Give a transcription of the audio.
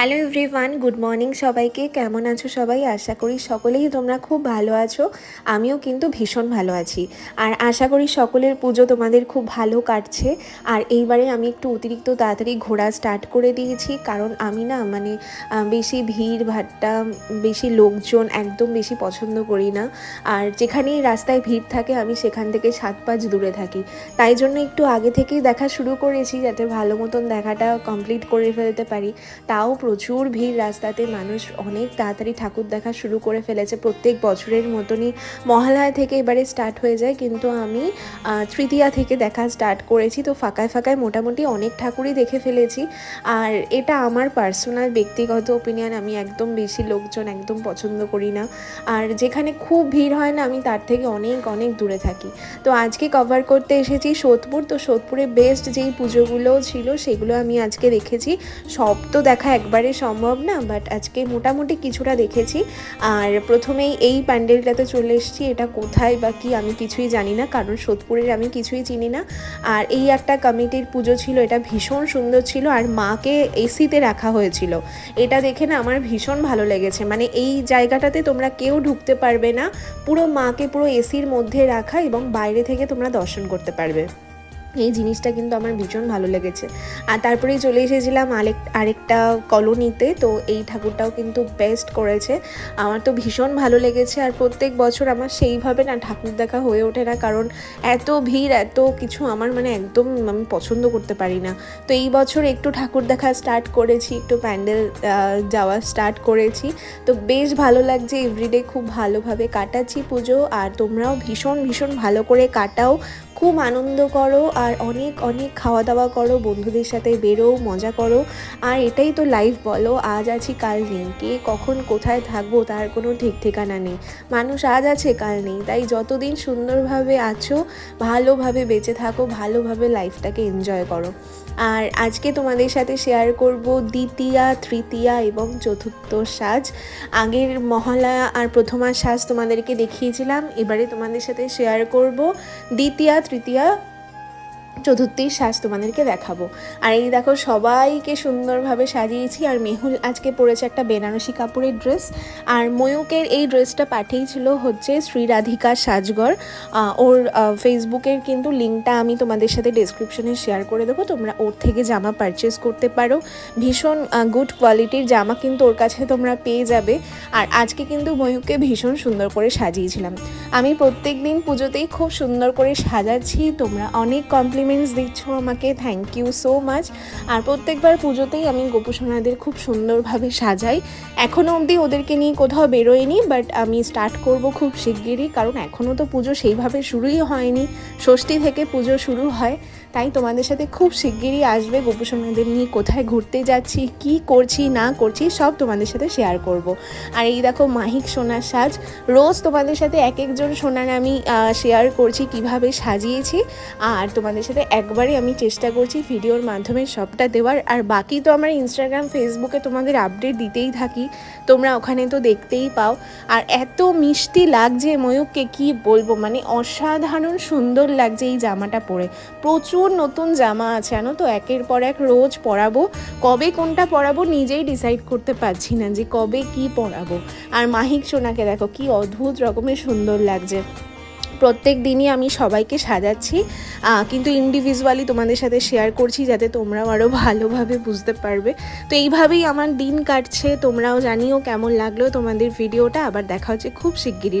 Hello everyone, good morning সবাইকে। কেমন আছো সবাই? আশা করি সকলেই তোমরা খুব ভালো আছো। আমিও কিন্তু ভীষণ ভালো আছি। আর আশা করি সকলের পুজো তোমাদের খুব ভালো কাটছে। আর এইবারে আমি একটু অতিরিক্ত তাড়াতাড়ি ঘোরা স্টার্ট করে দিয়েছি। কারণ আমি না মানে বেশি ভিড়, ভাট্টা, বেশি লোকজন একদম বেশি পছন্দ করি না। আর যেখানেই রাস্তায় ভিড় থাকে, আমি সেখান থেকে সাত পাঁচ দূরে থাকি। তাই জন্য একটু আগে থেকেই দেখা শুরু করেছি, যাতে ভালো মতন দেখাটা কমপ্লিট করে ফেলতে পারি। তাও প্রচুর ভিড় রাস্তাতে। মানুষ অনেক তাড়াতাড়ি ঠাকুর দেখা শুরু করে ফেলেছে। প্রত্যেক বছরের মতনই মহালয়া থেকে এবারে স্টার্ট হয়ে যায়। কিন্তু আমি তৃতীয়া থেকে দেখা স্টার্ট করেছি। তো ফাঁকায় ফাঁকায় মোটামুটি অনেক ঠাকুরই দেখে ফেলেছি। আর এটা আমার পার্সোনাল ব্যক্তিগত ওপিনিয়ন আমি একদম বেশি লোকজন একদম পছন্দ করি না। আর যেখানে খুব ভিড় হয় না, আমি তার থেকে অনেক অনেক দূরে থাকি। তো আজকে কভার করতে এসেছি সোদপুর। তো সোদপুরে বেস্ট যেই পুজোগুলো ছিল, সেগুলো আমি আজকে দেখেছি। সব তো দেখা একবারে সম্ভব না বাট আজকে মোটামুটি কিছুটা দেখেছি। আর প্রথমেই এই প্যান্ডেলটাতে চলে এসেছি, এটা কোথায় বা কি আমি কিছুই জানি না, কারণ সোদপুরের আমি কিছুই চিনি না। আর এই একটা কমিটির পুজো ছিল, এটা ভীষণ সুন্দর ছিল, আর মাকে এসিতে রাখা হয়েছিল। এটা দেখে না আমার ভীষণ ভালো লেগেছে। মানে এই জায়গাটাতে তোমরা কেউ ঢুকতে পারবে না, পুরো মাকে পুরো এসির মধ্যে রাখা এবং বাইরে থেকে তোমরা দর্শন করতে পারবে। এই জিনিসটা কিন্তু আমার ভীষণ ভালো লেগেছে। আর তারপরেই চলে এসেছিলাম আরেক আরেকটা কলোনিতে, তো এই ঠাকুরটাও কিন্তু বেস্ট করেছে। আমার তো ভীষণ ভালো লেগেছে আর প্রত্যেক বছর আমার সেইভাবে না ঠাকুর দেখা হয়ে ওঠে না, কারণ এত ভিড়, এত কিছু আমার মানে একদম আমি পছন্দ করতে পারি না। তো এই বছর একটু ঠাকুর দেখা স্টার্ট করেছি, একটু প্যান্ডেল যাওয়া স্টার্ট করেছি। তো বেশ ভালো লাগছে এভরিডে খুব ভালোভাবে কাটাচ্ছি পুজো, আর তোমরাও ভীষণ ভীষণ ভালো করে কাটাও। খুব আনন্দ করো আর অনেক অনেক খাওয়া দাওয়া করো, বন্ধুদের সাথে বেরো মজা করো। আর এটাই তো লাইফ বলো, আজ আছি, কাল নেই। কে কখন কোথায় থাকব, তার কোনো ঠিক ঠিকানা নেই। মানুষ আজ আছে, কাল নেই। তাই যতদিন সুন্দরভাবে আছো, ভালোভাবে বেঁচে থাকো, ভালোভাবে লাইফটাকে এনজয় করো। আর আজকে তোমাদের সাথে শেয়ার করব দ্বিতীয়া, তৃতীয়া এবং চতুর্থ সাজ। আগের মহালয়া আর প্রথমার সাজ তোমাদেরকে দেখিয়েছিলাম। এবারে তোমাদের সাথে শেয়ার করব দ্বিতীয়া, তৃতীয়া চতুর্থীর সাজ তোমাদেরকে দেখাবো। আর এই দেখো, সবাইকে সুন্দরভাবে সাজিয়েছি। আর মেহুল আজকে পরেছে একটা বেনারসি কাপড়ের ড্রেস। আর ময়ূকের এই ড্রেসটা পাঠিয়েছিল হচ্ছে শ্রীরাধিকা সাজগর। ওর ফেসবুকের কিন্তু লিঙ্কটা আমি তোমাদের সাথে ডেসক্রিপশনে শেয়ার করে দেবো। তোমরা ওর থেকে জামা পারচেস করতে পারো। ভীষণ গুড কোয়ালিটির জামা কিন্তু ওর কাছে তোমরা পেয়ে যাবে। আর আজকে কিন্তু ময়ূককে ভীষণ সুন্দর করে সাজিয়েছিলাম। আমি প্রত্যেক দিন পুজোতেই খুব সুন্দর করে সাজাচ্ছি। তোমরা অনেক কমপ্লিমেন্টস দিচ্ছ আমাকে থ্যাংক ইউ সো মাচ আর প্রত্যেকবার পুজোতেই আমি গোপুসোনাদের খুব সুন্দরভাবে সাজাই। এখনও অবধি ওদেরকে নিয়ে কোথাও বেরোয়নি বাট আমি স্টার্ট করব খুব শিগগিরই, কারণ এখনও তো পুজো সেইভাবে শুরুই হয়নি। ষষ্ঠী থেকে পুজো শুরু হয়। তাই তোমাদের সাথে খুব শিগগিরই আসবে গোপুসোনাদের নিয়ে, কোথায় ঘুরতে যাচ্ছি, কি করছি, না করছি, সব তোমাদের সাথে শেয়ার করব। আর এই দেখো মাহিক সোনার সাজ, রোজ তোমাদের সাথে এক একজন সোনার আমি শেয়ার করছি কীভাবে সাজিয়েছি। আর তোমাদের সাথে একবারে আমি চেষ্টা করছি ভিডিওর মাধ্যমে সবটা দেওয়ার। আর বাকি তো আমার ইনস্টাগ্রাম ফেসবুকে তোমাদের আপডেট দিতেই থাকি। তোমরা ওখানে তো দেখতেই পাও। আর এত মিষ্টি লাগছে ময়ূককে, কি বলব? মানে অসাধারণ সুন্দর লাগছে এই জামাটা পরে। প্রচুর নতুন জামা আছে, জানো তো? একের পর এক রোজ পরাবো। কবে কোনটা পরাবো নিজেই ডিসাইড করতে পারছি না যে কবে কি পরাবো। আর মাহিক সোনাকে দেখো, কি অদ্ভুত রকমের সুন্দর লাগছে। প্রত্যেক দিনই আমি সবাইকে সাজাচ্ছি কিন্তু ইন্ডিভিজুয়ালি তোমাদের সাথে শেয়ার করছি যাতে তোমরাও আরও ভালোভাবে বুঝতে পারবে। তো এইভাবেই আমার দিন কাটছে, তোমরাও জানিও কেমন লাগল তোমাদের ভিডিওটা আবার দেখা হচ্ছে খুব শিগগিরই।